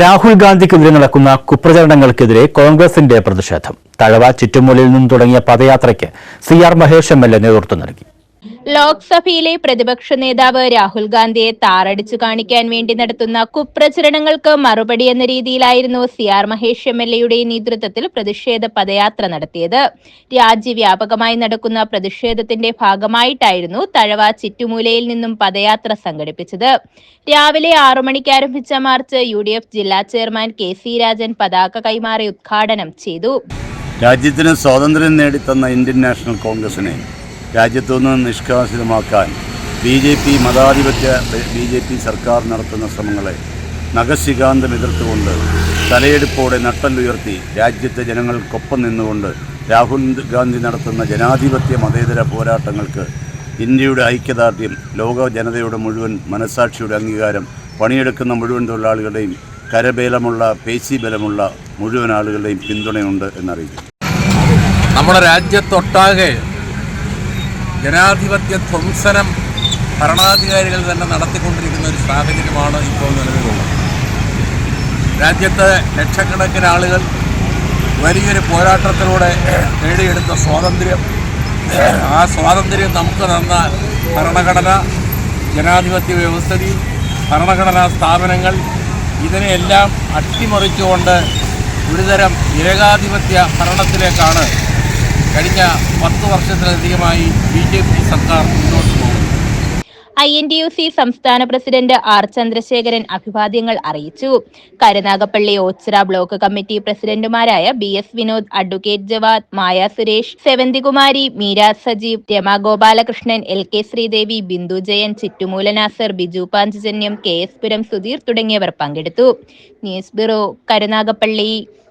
രാഹുൽ ഗാന്ധിക്കെതിരെ നടക്കുന്ന കുപ്രചരണങ്ങൾക്കെതിരെ കോൺഗ്രസിന്റെ പ്രതിഷേധം. തഴവ ചുറ്റുമൂലിൽ നിന്നും തുടങ്ങിയ പദയാത്രയ്ക്ക് C R Mahesh M L A നേതൃത്വം നൽകി. ലോക്സഭയിലെ പ്രതിപക്ഷ നേതാവ് രാഹുൽ ഗാന്ധിയെ താറടിച്ചു കാണിക്കാൻ വേണ്ടി നടത്തുന്ന കുപ്രചരണങ്ങൾക്ക് മറുപടി എന്ന രീതിയിലായിരുന്നു C R Mahesh M L എയുടെ നേതൃത്വത്തിൽ പ്രതിഷേധ പദയാത്ര നടത്തിയത്. രാജ്യവ്യാപകമായി നടക്കുന്ന പ്രതിഷേധത്തിന്റെ ഭാഗമായിട്ടായിരുന്നു തഴവ ചിറ്റുമൂലയിൽ നിന്നും പദയാത്ര സംഘടിപ്പിച്ചത്. രാവിലെ ആറു മണിക്ക് ആരംഭിച്ച മാർച്ച് യു ഡി എഫ് ജില്ലാ ചെയർമാൻ കെ സി രാജൻ പതാക കൈമാറി ഉദ്ഘാടനം ചെയ്തു. രാജ്യത്തിന് സ്വാതന്ത്ര്യം നേടിത്തന്ന ഇന്ത്യൻ നാഷണൽ കോൺഗ്രസിനെ രാജ്യത്തു നിന്ന് നിഷ്കാസിതമാക്കാൻ ബി ജെ പി മതാധിപത്യ ബി ജെ പി സർക്കാർ നടത്തുന്ന ശ്രമങ്ങളെ നഖശികാന്തം എതിർത്തുകൊണ്ട് തലയെടുപ്പോടെ നട്ടല്ലുയർത്തി രാജ്യത്തെ ജനങ്ങൾക്കൊപ്പം നിന്നുകൊണ്ട് രാഹുൽ ഗാന്ധി നടത്തുന്ന ജനാധിപത്യ മതേതര പോരാട്ടങ്ങൾക്ക് ഇന്ത്യയുടെ ഐക്യദാർഢ്യം ലോക ജനതയുടെ മുഴുവൻ മനസാക്ഷിയുടെ അംഗീകാരം പണിയെടുക്കുന്ന മുഴുവൻ തൊഴിലാളികളുടെയും കരബേലമുള്ള പേശി ബലമുള്ള മുഴുവൻ ആളുകളുടെയും പിന്തുണയുണ്ട് എന്നറിയിക്കും നമ്മുടെ രാജ്യത്തൊട്ടാകെ ജനാധിപത്യ ധ്വംസനം ഭരണാധികാരികൾ തന്നെ നടത്തിക്കൊണ്ടിരിക്കുന്ന ഒരു സാഹചര്യമാണ് ഇപ്പോൾ നിലവിലുള്ളത്. രാജ്യത്തെ ലക്ഷക്കണക്കിന് ആളുകൾ വലിയൊരു പോരാട്ടത്തിലൂടെ നേടിയെടുത്ത സ്വാതന്ത്ര്യം. ആ സ്വാതന്ത്ര്യം നമുക്ക് തന്ന ഭരണഘടന ജനാധിപത്യ വ്യവസ്ഥിതി ഭരണഘടനാ സ്ഥാപനങ്ങൾ ഇതിനെയെല്ലാം അട്ടിമറിച്ചുകൊണ്ട് ഒരുതരം ഏകാധിപത്യ ഭരണത്തിലേക്കാണ് കഴിഞ്ഞ പത്ത് വർഷത്തിലധികമായി ബി ജെ പി സർക്കാർ മുന്നോട്ട് പോകുന്നു. I N T U C സംസ്ഥാന പ്രസിഡന്റ് ആർ ചന്ദ്രശേഖരൻ അഭിവാദ്യങ്ങൾ അറിയിച്ചു. കരുനാഗപ്പള്ളി ഓച്ചിറ ബ്ലോക്ക് കമ്മിറ്റി പ്രസിഡന്റുമാരായ B S Vinod advocate Javad Maya Suresh Sevanthikumari Meera Sajeev Rama Gopalakrishnan L K Sreedevi Bindu Jayan Chittumoola Nasar Biju Panchajanyam K S Puram Sudheer തുടങ്ങിയവർ പങ്കെടുത്തു. News bureau Karunagappally.